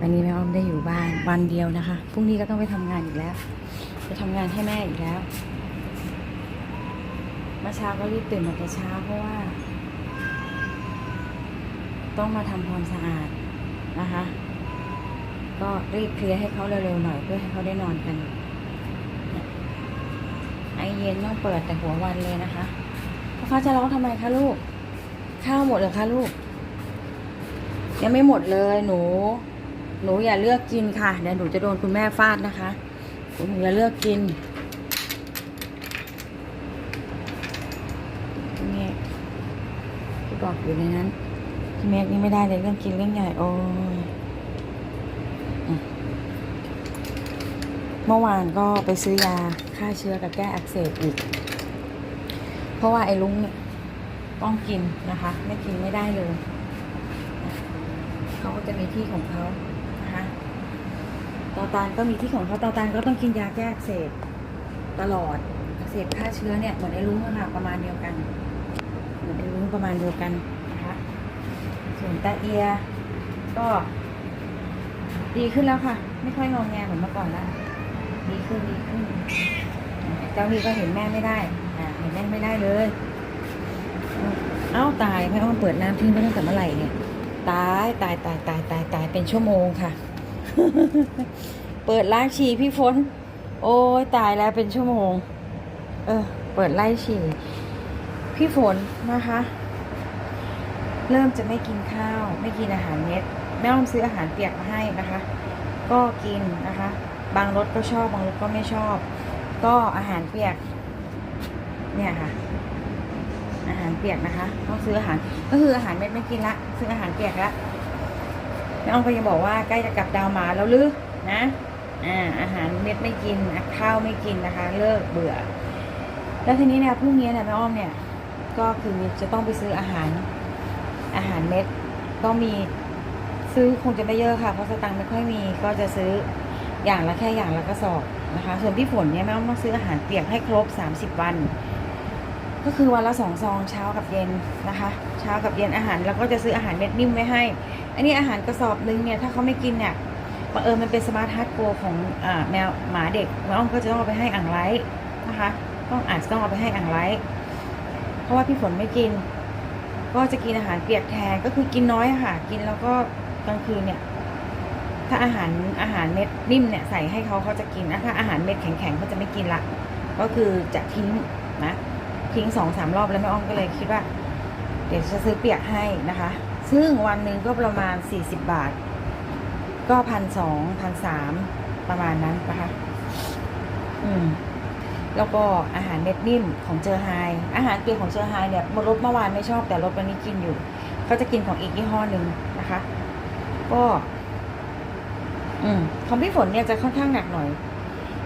วันนี้แม่อ้อมได้อยู่บ้านวันเดียวนะคะ พรุ่งนี้ก็ต้องไปทำงานอีกแล้ว ไปทำงานให้แม่อีกแล้วมื่อเช้าก็รีบตื่นมาแต่เช้าเพราะว่า ต้องมาทำความสะอาดนะคะ ก็รีบเคลียร์ให้เขาเร็วๆหน่อยเพื่อให้เขาได้นอนกัน ไอเย็นต้องเปิดแต่หัววันเลยนะคะพ่อฟ้าจะร้องทำไมคะลูก ข้าวหมดเหรอคะลูก ยังไม่หมดเลยหนู หนูอย่าเลือกกินค่ะเดี๋ยวหนูจะโดนคุณแม่ฟาดนะคะหนูอย่าเลือกกินนี่ที่บอกอยู่ในนั้นพี่เมฆนี่ไม่ได้เลยเรื่องกินเรื่องใหญ่โอ้ยเมื่อวานก็ไปซื้อยาฆ่าเชื้อกับแก้อักเสบอีก เพราะว่าไอ้ลุงเนี่ย ต้องกินนะคะ ไม่กินไม่ได้เลยเขาก็จะมีที่ของเขานะคะตอตานก็มีที่ของเขาตอตานก็ต้องกินยาแก้อักเสบตลอดอักเสบฆ่าเชื้อเนี่ยเหมือนไอ้ลุงค่ะประมาณเดียวกัน เหมือนไอ้ลุงประมาณเดียวกันนะคะส่วนตาเอียก็ดีขึ้นแล้วค่ะ ไม่ค่อยงองแงเหมือนเมื่อก่อนแล้วดีขึ้นดีขึ้นเจ้านี่ก็เห็นแม่ไม่ได้เห็นแม่ไม่ได้เลย เอ้าตายแม่อ้อมเปิดน้ำทิ้งไปตั้งแต่เมื่อไหร่เนี่ยตายตายตายตายตายตายเป็นชั่วโมงค่ะ เปิดล้างฉี่พี่ฝนโอ้ยตายแล้วเป็นชั่วโมง เออ เปิดไล่ฉี่พี่ฝนนะคะ เริ่มจะไม่กินข้าว ไม่กินอาหารเม็ดแม่อ้อมซื้ออาหารเปียกมาให้นะคะ ก็กินนะคะ บางรสก็ชอบบางรสก็ไม่ชอบ ก็อาหารเปียก เนี่ยค่ะ อาหารเปียกนะคะ ต้องซื้ออาหาร ก็คืออาหารเม็ดไม่กินละ ซื้ออาหารเปียกละแม่อ้อมก็ยังบอกว่าใกล้จะกลับดาวหมาแล้วหรือนะอ่าอาหารเม็ดไม่กินข้าวไม่กินนะคะ เลิกเบื่อ แล้วทีนี้เนี่ยพรุ่งนี้เนี่ยแม่อ้อมเนี่ย ก็คือจะต้องไปซื้ออาหารอาหารเม็ด ก็มีซื้อคงจะไม่เยอะค่ะ เพราะสตังค์ไม่ค่อยมี ก็จะซื้ออย่างละแค่อย่างละกระสอบนะคะ ส่วนพี่ฝนเนี่ยแม่อ้อมต้องซื้ออาหารเปียกให้ครบ 30 วัน ก็คือวันละสองซองเช้ากับเย็นนะคะ เช้ากับเย็นอาหารแล้วก็จะซื้ออาหารเม็ดนิ่มไว้ให้ อันนี้อาหารกระสอบนึงเนี่ยถ้าเขาไม่กินเนี่ยบังเออมันเป็นสมาร์ทฮาร์ดโกของอแมวหมาเด็กแม่อ้อมก็จะต้องเอาไปให้อ่างไร้นะคะต้องอาจจะต้องเอาไปให้อ่างไร้เพราะว่าพี่ฝนไม่กิน ก็จะกินอาหารเปียกแทนก็คือกินน้อยค่ะกินแล้วก็กลางคืนเนี่ยถ้าอาหารอาหารเม็ดนิ่มเนี่ยใส่ให้เขาเขาจะกินนะถ้าอาหารเม็ดแข็งๆเขาจะไม่กินละก็คือจะทิ้งนะ ทิ้งสองสามรอบแล้วแม่อ้อมก็เลยคิดว่า เดี๋ยวจะซื้อเปียกให้นะคะ ซึ่งวันหนึ่งก็ประมาณสี่สิบบาท ก็พันสองพันสามประมาณนั้นนะคะอืมแล้วก็อาหารเม็ดนิ่มของเจอไฮอาหารเปียกของเจอไฮเนี่ยรสเมื่อวานไม่ชอบแต่รสวันนี้กินอยู่ ก็จะกินของอีกยี่ห้อหนึ่งนะคะ ก็ อืมของพี่ฝนเนี่ยจะค่อนข้างหนักหน่อย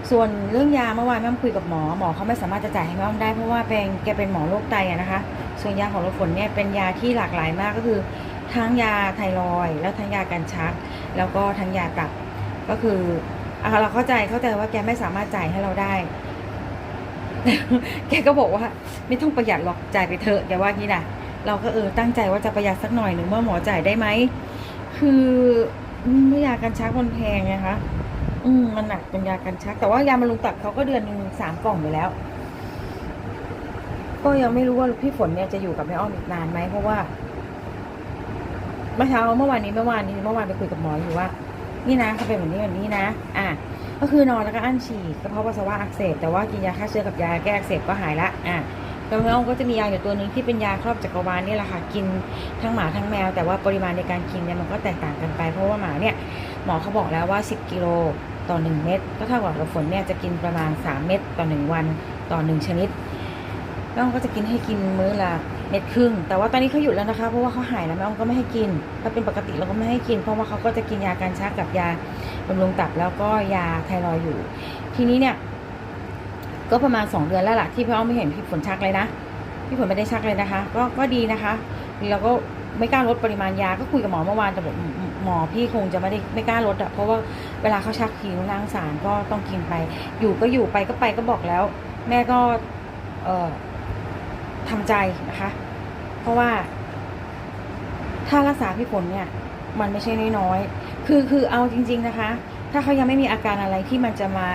ส่วนเรื่องยาเมื่อวานแม่คุยกับหมอหมอเขาไม่สามารถจะจ่ายให้แม่อ้อได้เพราะว่าเป็นแกเป็นหมอโรคไตอะนะคะ ส่วนยาของเราฝนเนี่ยเป็นยาที่หลากหลายมากก็คือทั้งยาไทรอยด์แล้วทั้งยากันชัก แล้วก็ทั้งยาตับก็คือเราเข้าใจเข้าใจว่าแกไม่สามารถจ่ายให้เราได้ แกก็บอกว่า ไม่ต้องประหยัดหรอกจ่ายไปเถอะแกว่างี้นะเราก็เออตั้งใจว่าจะประหยัดสักหน่อยหนึ่งเมื่อหมอจ่ายได้ไหมคือไม่ยากันชักมันแพงไงคะ อืมมันหนักเป็นยากันชัก แต่ว่ายาบำรุงตับเขาก็เดือนหนึ่งสามกล่องไปแล้ว ก็ยังไม่รู้ว่าพี่ฝนเนี่ยจะอยู่กับแม่อ้อมอีกนานไหมเพราะว่าเมื่อเช้าเมื่อวานนี้เมื่อวานนี้เมื่อวานไปคุยกับหมออยู่ว่า นี่นะเขาเป็นแบบนี้แบบนี้นะ อะก็คือนอนแล้วก็อั้นฉี่กระเพาะปัสสาวะอักเสบแต่ว่ากินยาฆ่าเชื้อกับยาแก้อักเสบก็หายละอะแล้วแม่อ้อมก็จะมียาอยู่ตัวหนึ่งที่เป็นยาครอบจักรวาลนี่แหละค่ะกินทั้งหมาทั้งแมว แต่ว่าปริมาณในการกินเนี่ยมันก็แตกต่างกันไป เพราะว่าหมาเนี่ยหมอเขาบอกแล้วว่า 10 กิโล ต่อ 1 เม็ดก็เท่ากับเราฝนเนี่ยจะกินประมาณ 3 เม็ดต่อ 1 วันต่อ 1 ชนิดแล้วก็จะกินให้กินมื้อละเม็ดครึ่ง แต่ว่าตอนนี้เขาหยุดแล้วนะคะ เพราะว่าเขาหายแล้วแม่อ้อมก็ไม่ให้กิน ถ้าเป็นปกติเราก็ไม่ให้กิน เพราะว่าเขาก็จะกินยาการชักกับยาบำรุงตับแล้วก็ยาไทรอยด์อยู่ ทีนี้เนี่ย ก็ประมาณ 2 เดือนแล้วล่ะที่พี่อ้อมไม่เห็นพี่ฝนชักเลยนะ พี่ฝนไม่ได้ชักเลยนะคะ ก็ก็ดีนะคะแล้วก็ไม่กล้าลดปริมาณยา ก็คุยกับหมอเมื่อวานแต่บอก มหมอพี่คงจะไม่ได้ไม่กล้าลดอะเพราะว่าเวลาเขาชักหิวล้างสารก็ต้องกินไป อยู่ก็อยู่ไปก็ไปก็บอกแล้ว แม่ก็เอ่อทำใจนะคะ เพราะว่า ถ้ารักษาพี่ฝนเนี่ย มันไม่ใช่น้อยๆคือคือเอาจริง ๆนะคะ ถ้าเขายังไม่มีอาการอะไรที่มันจะมา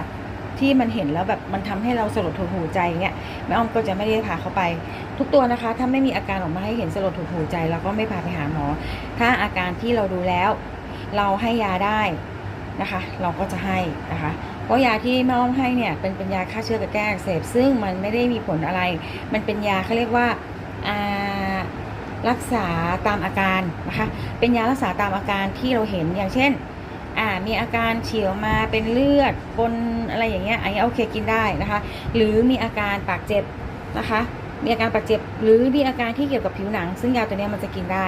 ที่มันเห็นแล้วแบบมันทำให้เราสลดหดหูใจเงี้ยแม่อ้อมก็จะไม่ได้พาเขาไป ทุกตัวนะคะ ถ้าไม่มีอาการออกมาให้เห็นสลดหดหูใจเราก็ไม่พาไปหาหมอ ถ้าอาการที่เราดูแล้ว เราให้ยาได้นะคะ เราก็จะให้นะคะเพราะยาที่แม่อ้อมให้เนี่ยเป็นเป็นยาฆ่าเชื้อกับแก้อักเสบซึ่งมันไม่ได้มีผลอะไร มันเป็นยาเขาเรียกว่าอ่ารักษาตามอาการนะคะ เป็นยารักษาตามอาการที่เราเห็นอย่างเช่น อ่ามีอาการเฉียวมาเป็นเลือดปนอะไรอย่างเงี้ยอันนี้โอเคกินได้นะคะ หรือมีอาการปากเจ็บนะคะ มีอาการปากเจ็บ หรือมีอาการที่เกี่ยวกับผิวหนัง ซึ่งยาตัวนี้มันจะกินได้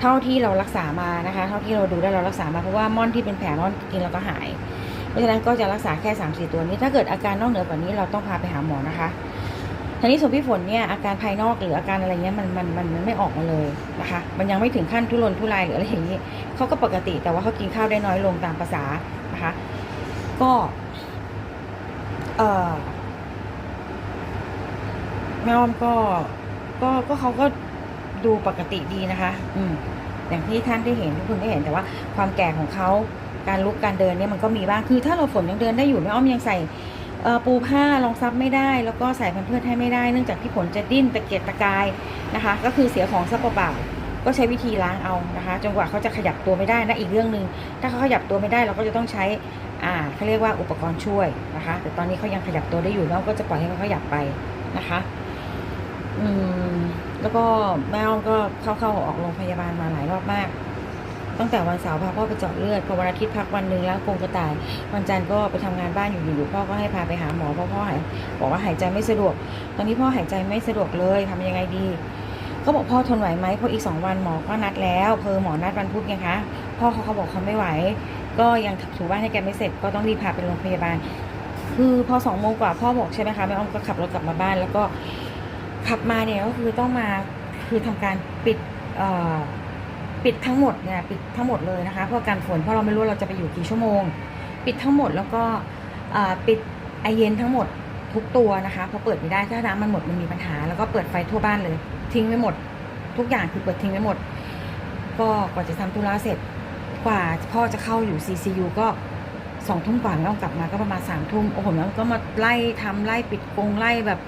เท่าที่เรารักษามานะคะ เท่าที่เราดูได้เรารักษามาเพราะว่าม่อนที่เป็นแผลม่อนกินแล้วก็หาย เพราะฉะนั้นก็จะรักษาแค่3ามสี่ตัวนี้ ถ้าเกิดอาการนอกเหนือกว่านี้เราต้องพาไปหาหมอนะคะ ทีนี้ส่วนพี่ฝนเนี่ยอาการภายนอกหรืออาการอะไรเงี้ยมันมันมันมันไม่ออกมาเลยนะคะ มันยังไม่ถึงขั้นทุรนทุรายหรืออะไรอย่างนี้เขาก็ปกติแต่ว่าเขากินข้าวได้น้อยลงตามภาษานะคะ ก็เออแม่อ้อมก็ก็ก็เขาก็ดูปกติดีนะคะ อืมอย่างที่ท่านได้เห็นทุกคนได้เห็นแต่ว่าความแก่ของเขาการลุกการเดินเนี่ยมันก็มีบ้างคือถ้าเราฝนยังเดินได้อยู่แม่อ้อมยังใส่ ปูผ้ารองซับไม่ได้ แล้วก็ใส่แผ่นเพื่อให้ไม่ได้เนื่องจากที่ฝนจะดิ้นตะเกียกตะกายนะคะ ก็คือเสียของซับเปล่าก็ใช้วิธีล้างเอานะคะจนกว่าเขาจะขยับตัวไม่ได้นะอีกเรื่องหนึ่งถ้าเขาขยับตัวไม่ได้เราก็จะต้องใช้อ่าเขาเรียกว่าอุปกรณ์ช่วยนะคะ แต่ตอนนี้เขายังขยับตัวได้อยู่เราก็จะปล่อยให้เขาขยับไปนะคะอืมแล้วก็แม่อ้อมก็เข้าเข้าออกโรงพยาบาลมาหลายรอบมาก ตั้งแต่วันเสาร์พาพ่อไปเจาะเลือดพอวันอาทิตย์พักวันหนึ่งแล้วกงกระต่าย วันจันทร์ก็ไปทำงานบ้านอยู่อยู่ๆพ่อก็ให้พาไปหาหมอเพราะพ่อหายบอกว่าหายใจไม่สะดวก ตอนนี้พ่อหายใจไม่สะดวกเลยทำยังไงดีเขาบอกพ่อทนไหวไหมเพราะอีกสองวันหมอก็นัดแล้วเพอหมอนัดวันพุธไงคะพ่อเขาเขาบอกเขาไม่ไหว ก็ยังถูบ้านให้แกไม่เสร็จก็ต้องรีบพาไปโรงพยาบาล คือพอสองโมงกว่าพ่อบอกใช่ไหมคะแม่อ้อมก็ขับรถกลับมาบ้าน แล้วก็ขับมาเนี่ยก็คือต้องมาคือทำการปิดเอ่อ ปิดทั้งหมดเนี่ยปิดทั้งหมดเลยนะคะเพื่อการฝนเพราะเราไม่รู้เราจะไปอยู่กี่ชั่วโมง ปิดทั้งหมดแล้วก็ปิดไอเย็นทั้งหมดทุกตัวนะคะพราะเปิดไม่ได้ถ้าน้ำมันหมดมันมีปัญหา แล้วก็เปิดไฟทั่วบ้านเลย ทิ้งไว้หมด ทุกอย่างคือเปิดทิ้งไว้หมด ก็กว่าจะทำธุระเสร็จกว่าพ่อจะเข้าอยู่ CCU ก็สองทุ่มกว่าแล้วกลับมาก็ประมาณสามทุ่มโอ้โหแล้วก็มาไล่ทำไล่ปิดกรงไล่แบบ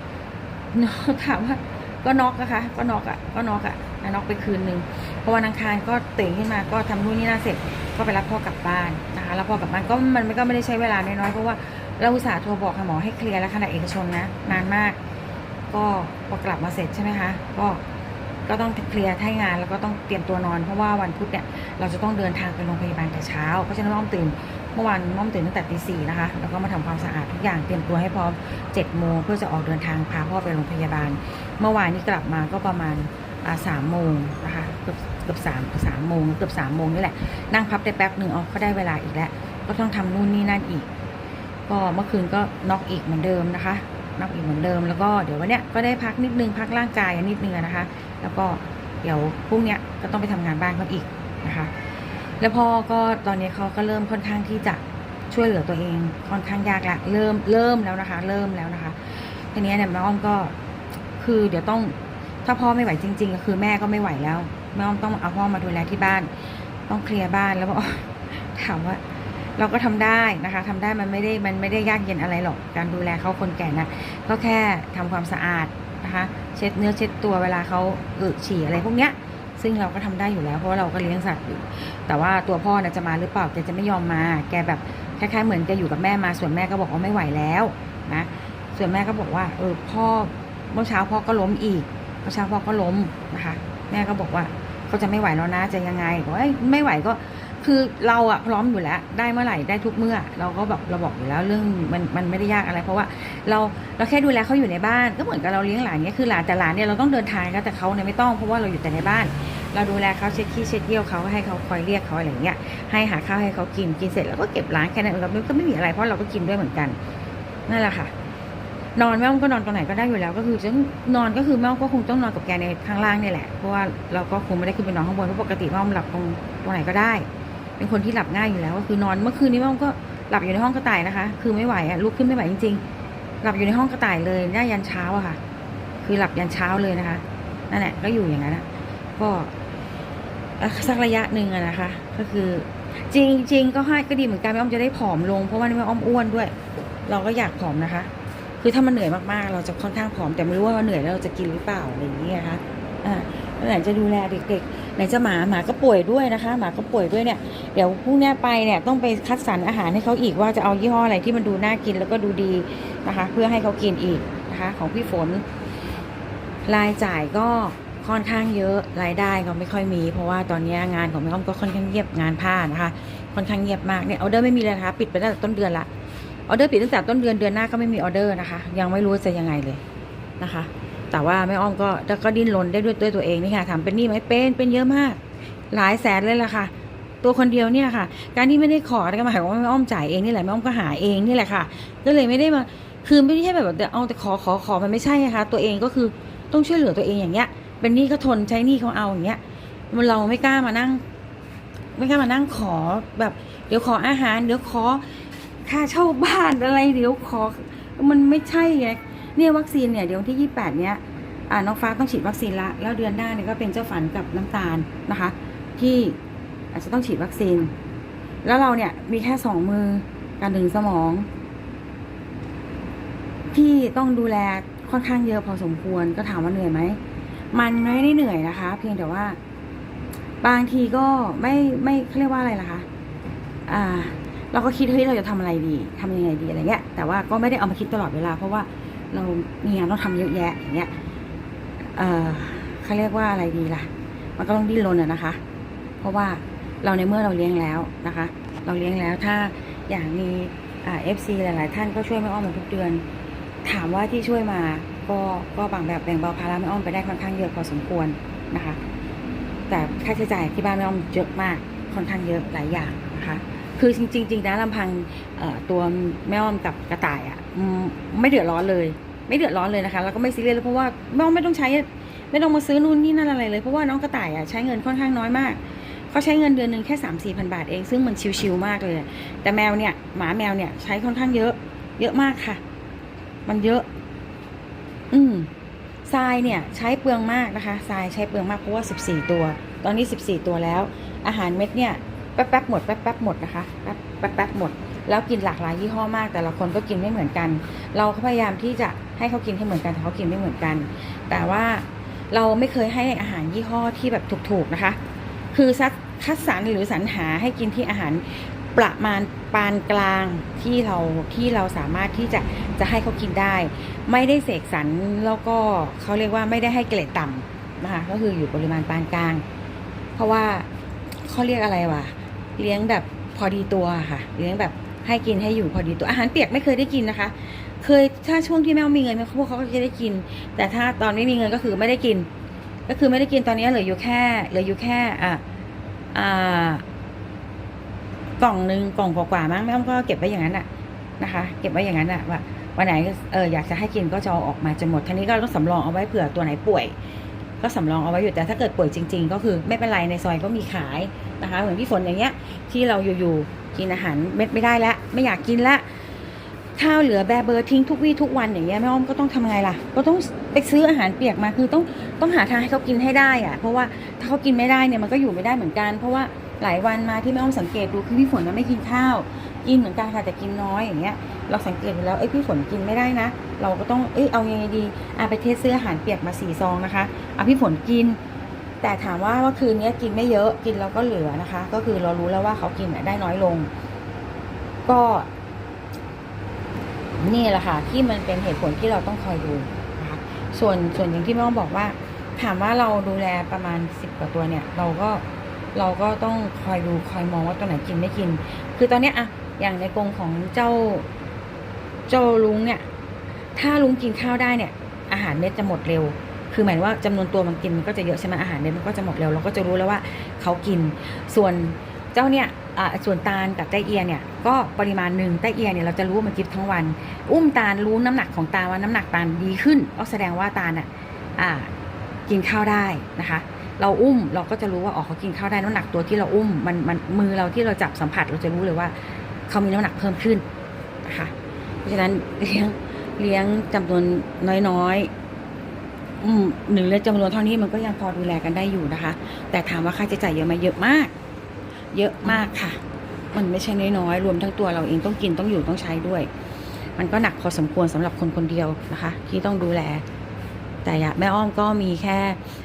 ถามว่าก็น็อกนะคะ ก็น็อกอะก็น็อกอะน็อกไปคืนนึง พราะวันอังคารก็ตื่นขึ้นมาก็ทำนู่นนี่นั่นเสร็จก็ไปรับพ่อกลับบ้านนะคะรับพ่อกลับบ้านก็มันก็ไม่ได้ใช้เวลาน้อยๆเพราะว่าเราอุตส่าห์โทรบอกหมอให้เคลียร์แล้วขณะเอกชนนะนานมาก ก็พอกลับมาเสร็จใช่ไหมคะก็ก็ต้องเคลียร์ให้งานแล้วก็ต้องเตรียมตัวนอน เพราะว่าวันพุธเนี่ยเราจะต้องเดินทางไปโรงพยาบาลแต่เช้าเพราะฉะนั้นม่อมตื่นเมื่อวานม่อมตื่นตั้งแต่ตีสี่นะคะแล้วก็มาทำความสะอาดทุกอย่างเตรียมตัวให้พร้อมเจ็ดโมงเพื่อจะออกเดินทางพาพ่อไปโรงพยาบาล เมื่อวานนี้กลับมาก็ประมาณ สามโมงนะคะเกือบเกือบสามสามโมงเกือบสามโมงนี่แหละ นั่งพับได้แป๊บหนึ่งเอก็ได้เวลาอีกแล้ว ก็ต้องทำนู่นนี่นั่นอีก ก็เมื่อคืนก็น็อกอีกเหมือนเดิมนะคะน็อกอีกเหมือนเดิม แล้วก็เดี๋ยววันเนี้ยก็ได้พักนิดนึงพักร่างกายนิดนึงนะคะ แล้วก็เดี๋ยวพรุ่งเนี้ยก็ต้องไปทำงานบ้านเขาอีกนะคะ แล้วพ่อก็ตอนนี้เขาก็เริ่มค่อนข้างที่จะช่วยเหลือตัวเองค่อนข้างยากละเริ่มเริ่มแล้วนะคะ เริ่มแล้วนะคะทีนี้เนี่ยแม่อ้อมก็คือเดี๋ยวต้อง ถ้าพ่อไม่ไหวจริง ๆ ก็คือแม่ก็ไม่ไหวแล้วแม่ต้องเอาพ่อมาดูแลที่บ้าน ต้องเคลียร์บ้านแล้วบอกถามว่า เราก็ทำได้นะคะทำได้มันไม่ได้มันไม่ได้ยากเย็นอะไรหรอกการดูแลเขาคนแก่นะก็แค่ทำความสะอาดนะคะ เช็ดเนื้อเช็ดตัวเวลาเขาอึฉี่อะไรพวกเนี้ยซึ่งเราก็ทำได้อยู่แล้วเพราะาเราก็เลี้ยงสัตว์อยู่ แต่ว่าตัวพ่อนะจะมาหรือเปล่าแกจะไม่ยอมมา แกแบบคล้ายๆเหมือนแกอยู่กับแม่มาส่วนแม่ก็บอกว่าไม่ไหวแล้วนะส่วนแม่ก็บอกว่า เออพ่อเมื่อเช้าพ่อก็ล้มอีก เมื่อเช้าพ่อก็ล้มนะคะ แม่ก็บอกว่าเขาจะไม่ไหวแล้วนะจะยังไงบอกว่าไม่ไหวก็คือเราอะพร้อมอยู่แล้ว ได้เมื่อไหร่ได้ทุกเมื่อ เราก็แบบเราบอกอยู่แล้วเรื่องมันมันไม่ได้ยากอะไร เพราะว่าเราเราแค่ดูแลเขาอยู่ในบ้าน ก็เหมือนกับเราเลี้ยงหลานเนี่ยคือหลานแต่หลานเนี่ยเราต้องเดินทางก็แต่เขาเนี่ยไม่ต้องเพราะว่าเราอยู่แต่ในบ้าน เราดูแลเขาเช็ดขี้เช็ดเยี่ยวเขาให้เขาคอยเรียกเขาอะไรเงี้ยให้หาข้าวให้เขากินกินเสร็จแล้วก็เก็บล้างแค่นั้นเราก็ไม่มีอะไรเพราะเราก็กินด้วยเหมือนกันนั่นแหละค่ะ นอนแม่อมก็นอนตรงไหนก็ได้อยู่แล้วก็คือจะนอนก็คือแม่อมก็คงต้องนอนกับแกในข้างล่างนี่แหละเพราะว่าเราก็คงไม่ได้ขึ้นไปนอนข้างบนเพราะปกติแม่อมหลับตรงตรงไหนก็ได้ เป็นคนที่หลับง่ายอยู่แล้วก็คือนอนเมื่อคืนนี้แม่อมก็หลับอยู่ในห้องกระต่ายนะคะ คือไม่ไหวอะลุกขึ้นไม่ไหวจริง ๆ หลับอยู่ในห้องกระต่ายเลยได้ยันเช้าอะค่ะ คือหลับยันเช้าเลยนะคะนั่นแหละก็อยู่อย่างนั้นอะก็สักระยะหนึ่งอะนะคะ ก็คือจริงจริงก็ให้ก็ดีเหมือนกันแม่อ้อมจะได้ผอมลงเพราะว่าแม่อ้อมอ้วนด้วย เราก็อยากผอมนะคะ คือถ้ามันเหนื่อยมากๆ เราจะค่อนข้างผอมแต่ไม่รู้ว่าเราเหนื่อยแล้วเราจะกินหรือเปล่าอะไรอย่างเงี้ยนะคะอ่าแล้วไหนจะดูแลเด็กๆ ไหนจะหมาหมาก็ป่วยด้วยนะคะ หมาก็ป่วยด้วยเนี่ย เดี๋ยวพรุ่งนี้ไปเนี่ยต้องไปคัดสรรอาหารให้เขาอีกว่าจะเอายี่ห้ออะไรที่มันดูน่ากินแล้วก็ดูดีนะคะ เพื่อให้เขากินอีกนะคะ ของพี่ฝน รายจ่ายก็ค่อนข้างเยอะรายได้ก็ไม่ค่อยมี เพราะว่าตอนนี้งานของแม่อ้อมก็ค่อนข้างเงียบงานผ้านะคะ ค่อนข้างเงียบมากเนี่ยออเดอร์ไม่มีเลยนะคะ ปิดไปตั้งแต่ต้นเดือนละ ออเดอร์ปิดตั้งแต่ต้นเดือนเดือนหน้าก็ไม่มีออเดอร์นะคะ ยังไม่รู้จะยังไงเลยนะคะ แต่ว่าแม่อ้อมก็ก็ดิ้นรนได้ด้วยด้วยตัวเองนี่ค่ะทำเป็นหนี้ไหมเป็นเป็นเยอะมาก หลายแสนเลยล่ะค่ะ ตัวคนเดียวเนี่ยค่ะ การที่ไม่ได้ขอก็หมายความว่าแม่อ้อมจ่ายเองนี่แหละแม่อ้อมก็หาเองนี่แหละค่ะ ก็เลยไม่ได้มาคือไม่ใช่แบบแต่เอาแต่ขอขอขอมันไม่ใช่นะคะตัวเองก็คือต้องช่วยเหลือตัวเองอย่างเงี้ย เป็นหนี้ก็ทนใช้หนี้เขาเอาอย่างเงี้ยมันเราไม่กล้ามานั่ง ไม่กล้ามานั่งขอแบบ เดี๋ยวขออาหาร เดี๋ยวขอ ค่าเช่าบ้านอะไรเดี๋ยวขอ มันไม่ใช่ไงเนี่ยวัคซีนเนี่ยเดี๋ยวที่ยี่แปดเนี้ยอ่าน้องฟ้าต้องฉีดวัคซีนละ แล้วเดือนหน้าเนี่ยก็เป็นเจ้าฝันกับน้ำตาลนะคะ ที่อาจจะต้องฉีดวัคซีน แล้วเราเนี่ยมีแค่สองมือการดึงสมอง ที่ต้องดูแลค่อนข้างเยอะพอสมควรก็ถามว่าเหนื่อยไหม มันไม่ได้เหนื่อยนะคะ เพียงแต่ว่า บางทีก็ไม่ไม่เขาเรียกว่าอะไรล่ะคะ อ่า เราก็คิดเฮ้ยเราจะทำอะไรดีทำยังไงดีอะไรเงี้ย แต่ว่าก็ไม่ได้เอามาคิดตลอดเวลา เพราะว่าเรามีงานต้องทำเยอะแยะอย่างเงี้ยเออเขาเรียกว่าอะไรดีล่ะ มันก็ต้องดิ้นรนอะนะคะ เพราะว่าเราในเมื่อเราเลี้ยงแล้วนะคะ เราเลี้ยงแล้วถ้าอย่างมีเอฟซีหลาย ๆ ท่านก็ช่วยแม่อ้อมมาทุกเดือน ถามว่าที่ช่วยมาก็ก็บางแบบแบ่งเบาภาระแม่อ้อมไปได้ค่อนข้างเยอะพอสมควรนะคะ แต่ค่าใช้จ่ายที่บ้านแม่อ้อมเยอะมากค่อนข้างเยอะหลายอย่างนะคะ คือจริงๆจริงนะลำพังตัวแม่อ้อมกับกระต่ายอะ่ะไม่เดือดร้อนเลย ไม่เดือดร้อนเลยนะคะแล้วก็ไม่ซีเรียสเลยเพราะว่าแม่อ้อมไม่ต้องใช้ไม่ต้องมาซื้อนู่นนี่นั่นอะไรเลยเพราะว่าน้องกระต่ายอะ่ะใช้เงินค่อนข้างน้อยมากเขาใช้เงินเดือนหนึ่งแค่สามสี่พันบาทเองซึ่งมันชิวๆมากเลย แต่แมวเนี่ยหมาแมวเนี่ยใช้ค่อนข้างเยอะ เยอะมากค่ะ มันเยอะ อืมทรายเนี่ยใช้เปลืองมากนะคะทรายใช้เปลืองมากเพราะว่า14ตัว ตอนนี้14ตัวแล้ว อาหารเม็ดเนี่ย แป๊บๆหมดแป๊บๆหมดนะคะแป๊บแป๊บๆหมด แล้วกินหลากหลายยี่ห้อมาก แต่ละคนก็กินไม่เหมือนกัน เราก็พยายามที่จะให้เขากินให้เหมือนกันแต่เขากินไม่เหมือนกัน แต่ว่าเราไม่เคยให้อาหารยี่ห้อที่แบบถูกๆนะคะ คือซัดคัดสรรหรือสรรหาให้กินที่อาหารประมาณปานกลางที่เราที่เราสามารถที่จะจะให้เขากินได้ ไม่ได้เสกสรรแล้วก็เขาเรียกว่าไม่ได้ให้เกรดต่ำนะคะก็คืออยู่ปริมาณปานกลาง เพราะว่าเขาเรียกอะไรวะ เลี้ยงแบบพอดีตัวค่ะ เลี้ยงแบบให้กินให้อยู่พอดีตัวอาหารเปียกไม่เคยได้กินนะคะ เคยถ้าช่วงที่แม่มีเงินพวกเขาก็จะได้กิน แต่ถ้าตอนไม่มีเงินก็คือไม่ได้กิน ก็คือไม่ได้กินตอนนี้เหลืออยู่แค่เหลืออยู่แค่อะอ่ากล่องหนึ่งกล่องกว่าๆมั้งแม่อ้อมก็เก็บไว้อย่างนั้นอะนะคะ เก็บไว้อย่างนั้นอะว่าวันไหนเอออยากจะให้กินก็จะเอาออกมาจนหมดทีนี้ก็ต้องสำรองเอาไว้เผื่อตัวไหนป่วย ก็สำรองเอาไว้อยู่แต่ถ้าเกิดป่วยจริง ๆ ก็คือไม่เป็นไรในซอยก็มีขายนะคะ เหมือนพี่ฝนอย่างเงี้ยที่เราอยู่ๆกินอาหารเม็ดไม่ได้แล้วไม่อยากกินละข้าวเหลือแบเบอร์ทิ้งทุกวี่ทุกวันอย่างเงี้ยแม่อ้อมก็ต้องทำไงล่ะ ก็ต้องไปซื้ออาหารเปียกมาคือต้องต้องหาทางให้เขากินให้ได้อะเพราะว่าถ้าเขากินไม่ได้เนี่ยมันก็อยู่ไม่ได้เหมือนกัน เพราะว่าหลายวันมาที่แม่อ้อมสังเกตดูคือพี่ฝนน่ะไม่กินข้าว กินเหมือนกันค่ะแต่กินน้อยอย่างเงี้ย เราสังเกตแล้วเอ้ยพี่ฝนกินไม่ได้นะ เราก็ต้องเอ้ยเอายังไงดีอะไปเทสซื้ออาหารเปียกมาสี่ซองนะคะเอาพี่ฝนกิน แต่ถามว่าเมื่อคืนนี้กินไม่เยอะกินแล้วก็เหลือนะคะ ก็คือเรารู้แล้วว่าเขากินได้น้อยลง ก็ นี่แหละค่ะ ที่มันเป็นเหตุผลที่เราต้องคอยดูนะคะส่วนส่วนอย่างที่แม่อ้อมบอกว่า ถามว่าเราดูแลประมาณสิบกว่าตัวเนี่ย เราก็เราก็ต้องคอยดูคอยมองว่าตัวไหนกินไม่กิน คือตอนเนี้ยอะอย่างในกรงของเจ้า เจ้าลุงเนี่ย ถ้าลุงกินข้าวได้เนี่ย อาหารเม็ดจะหมดเร็ว คือหมายว่าจำนวนตัวมันกินมันก็จะเยอะใช่ไหมอาหารเม็ดมันก็จะหมดเร็วเราก็จะรู้แล้วว่าเขากินส่วนเจ้าเนี่ยอ่าส่วนตาลกับไตเอียเนี่ยก็ปริมาณหนึ่งไตเอียเนี่ยเราจะรู้ว่ามันกินทั้งวัน อุ้มตาลรู้น้ำหนักของตาลว่าน้ำหนักตาลดีขึ้นก็แสดงว่าตาลอะกินข้าวได้นะคะ เราอุ้มเราก็จะรู้ว่าอ๋อเขากินข้าวได้น้ำหนักตัวที่เราอุ้มมันมันมือเราที่เราจับสัมผัสเราจะรู้เลยว่า เขามีน้ำหนักเพิ่มขึ้นนะคะ เพราะฉะนั้นเลี้ยงเลี้ยงจำนวนน้อยๆอืมหนึ่งเลือจำนวนเท่านี้มันก็ยังพอดูแลกันได้อยู่นะคะ แต่ถามว่าค่าใช้จ่ายเยอะไหมเยอะมาก เยอะมากค่ะ มันไม่ใช่น้อยๆรวมทั้งตัวเราเองต้องกินต้องอยู่ต้องใช้ด้วย มันก็หนักพอสมควรสำหรับคนคนเดียวนะคะ ที่ต้องดูแลแต่อย่าแม่อ้อมก็มีแค่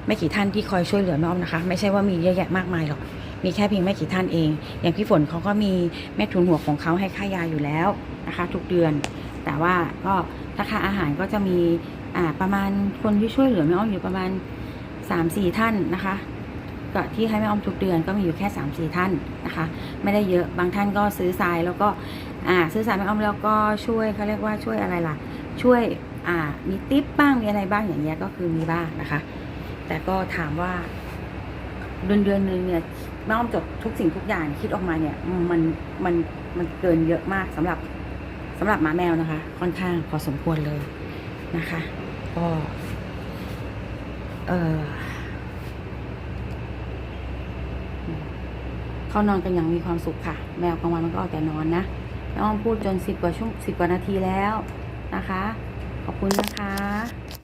ไม่กี่ท่านที่คอยช่วยเหลือแม่อ้อมนะคะ ไม่ใช่ว่ามีเยอะแยะมากมายหรอกมีแค่เพียงไม่กี่ท่านเอง อย่างพี่ฝนเขาก็มีแม่ทุนหัวของเขาให้ค่ายาอยู่แล้ว นะคะ ทุกเดือน แต่ว่าก็ราคาอาหารก็จะมีอ่าประมาณคนที่ช่วยเหลือแม่อ้อมอยู่ประมาณ3าสี่ท่านนะคะก็ที่ให้แม่อ้อมทุกเดือนก็มีอยู่แค่3าสี่ท่านนะคะ ไม่ได้เยอะบางท่านก็ซื้อทรายแล้วก็อ่าซื้อทรายแม่อ้อมแล้วก็ช่วยเขาเรียกว่าช่วยอะไรล่ะ ช่วยอ่ามีติปบ้างมีอะไรบ้างอย่างเงี้ยก็คือมีบ้างนะคะ แต่ก็ถามว่าเดือนเดือนหนึ่งเนี่ยแม่อ้อมจดทุกสิ่งทุกอย่างคิดออกมาเนี่ยมันมันมันเกินเยอะมากสำหรับ สำหรับหมาแมวนะคะ ค่อนข้างพอสมควรเลยนะคะ ก็เออเขานอนกันอย่างมีความสุขค่ะ แมวกลางวันมันก็เอาแต่นอนนะอ้อมพูดจนสิบกว่าชั่วสิบกว่านาทีแล้วนะคะ ขอบคุณนะคะ